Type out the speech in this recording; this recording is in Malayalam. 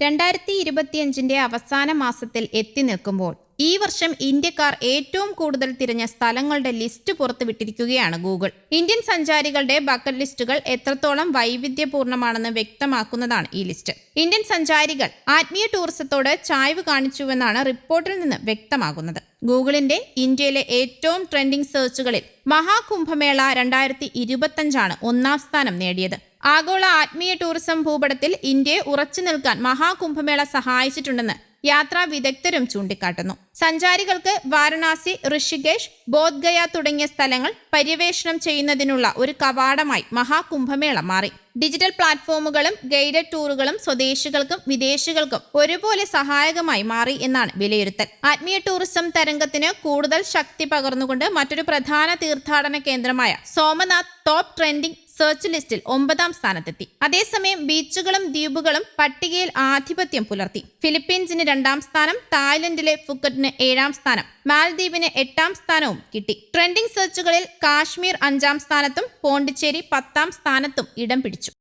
രണ്ടായിരത്തി ഇരുപത്തിയഞ്ചിന്റെ അവസാന മാസത്തിൽ എത്തി നിൽക്കുമ്പോൾ ഈ വർഷം ഇന്ത്യക്കാർ ഏറ്റവും കൂടുതൽ തിരഞ്ഞ സ്ഥലങ്ങളുടെ ലിസ്റ്റ് പുറത്തുവിട്ടിരിക്കുകയാണ് ഗൂഗിൾ. ഇന്ത്യൻ സഞ്ചാരികളുടെ ബക്കറ്റ് ലിസ്റ്റുകൾ എത്രത്തോളം വൈവിധ്യപൂർണമാണെന്ന് വ്യക്തമാക്കുന്നതാണ് ഈ ലിസ്റ്റ്. ഇന്ത്യൻ സഞ്ചാരികൾ ആത്മീയ ടൂറിസത്തോട് ചായ്വ് കാണിച്ചുവെന്നാണ് റിപ്പോർട്ടിൽ നിന്ന് വ്യക്തമാകുന്നത്. ഗൂഗിളിന്റെ ഇന്ത്യയിലെ ഏറ്റവും ട്രെൻഡിംഗ് സെർച്ചുകളിൽ മഹാകുംഭമേള രണ്ടായിരത്തി ഇരുപത്തഞ്ചാണ് ഒന്നാം സ്ഥാനം നേടിയത്. ആഗോള ആത്മീയ ടൂറിസം ഭൂപടത്തിൽ ഇന്ത്യയെ ഉറച്ചു നിൽക്കാൻ മഹാകുംഭമേള സഹായിച്ചിട്ടുണ്ടെന്ന് യാത്രാ വിദഗ്ധരും ചൂണ്ടിക്കാട്ടുന്നു. സഞ്ചാരികൾക്ക് വാരണാസി ഋഷികേഷ് ബോധ്ഗയ തുടങ്ങിയ സ്ഥലങ്ങൾ പര്യവേഷണം ചെയ്യുന്നതിനുള്ള ഒരു കവാടമായി മഹാകുംഭമേള മാറി. ഡിജിറ്റൽ പ്ലാറ്റ്ഫോമുകളും ഗൈഡഡ് ടൂറുകളും സ്വദേശികൾക്കും വിദേശികൾക്കും ഒരുപോലെ സഹായകമായി മാറി എന്നാണ് വിലയിരുത്തൽ. ആത്മീയ ടൂറിസം തരംഗത്തിന് കൂടുതൽ ശക്തി പകർന്നുകൊണ്ട് മറ്റൊരു പ്രധാന തീർത്ഥാടന കേന്ദ്രമായ സോമനാഥ് ടോപ്പ് ട്രെൻഡിംഗ് സെർച്ച് ലിസ്റ്റിൽ ഒമ്പതാം സ്ഥാനത്തെത്തി. അതേസമയം ബീച്ചുകളും ദ്വീപുകളും പട്ടികയിൽ ആധിപത്യം പുലർത്തി. ഫിലിപ്പീൻസിന് രണ്ടാം സ്ഥാനം തായ്ലൻഡിലെ ഫുക്കറ്റിന് ഏഴാം സ്ഥാനം മാൽദ്വീപിന് എട്ടാം സ്ഥാനവും കിട്ടി. ട്രെൻഡിംഗ് സെർച്ചുകളിൽ കാശ്മീർ അഞ്ചാം സ്ഥാനത്തും പോണ്ടിച്ചേരി പത്താം സ്ഥാനത്തും ഇടം പിടിച്ചു.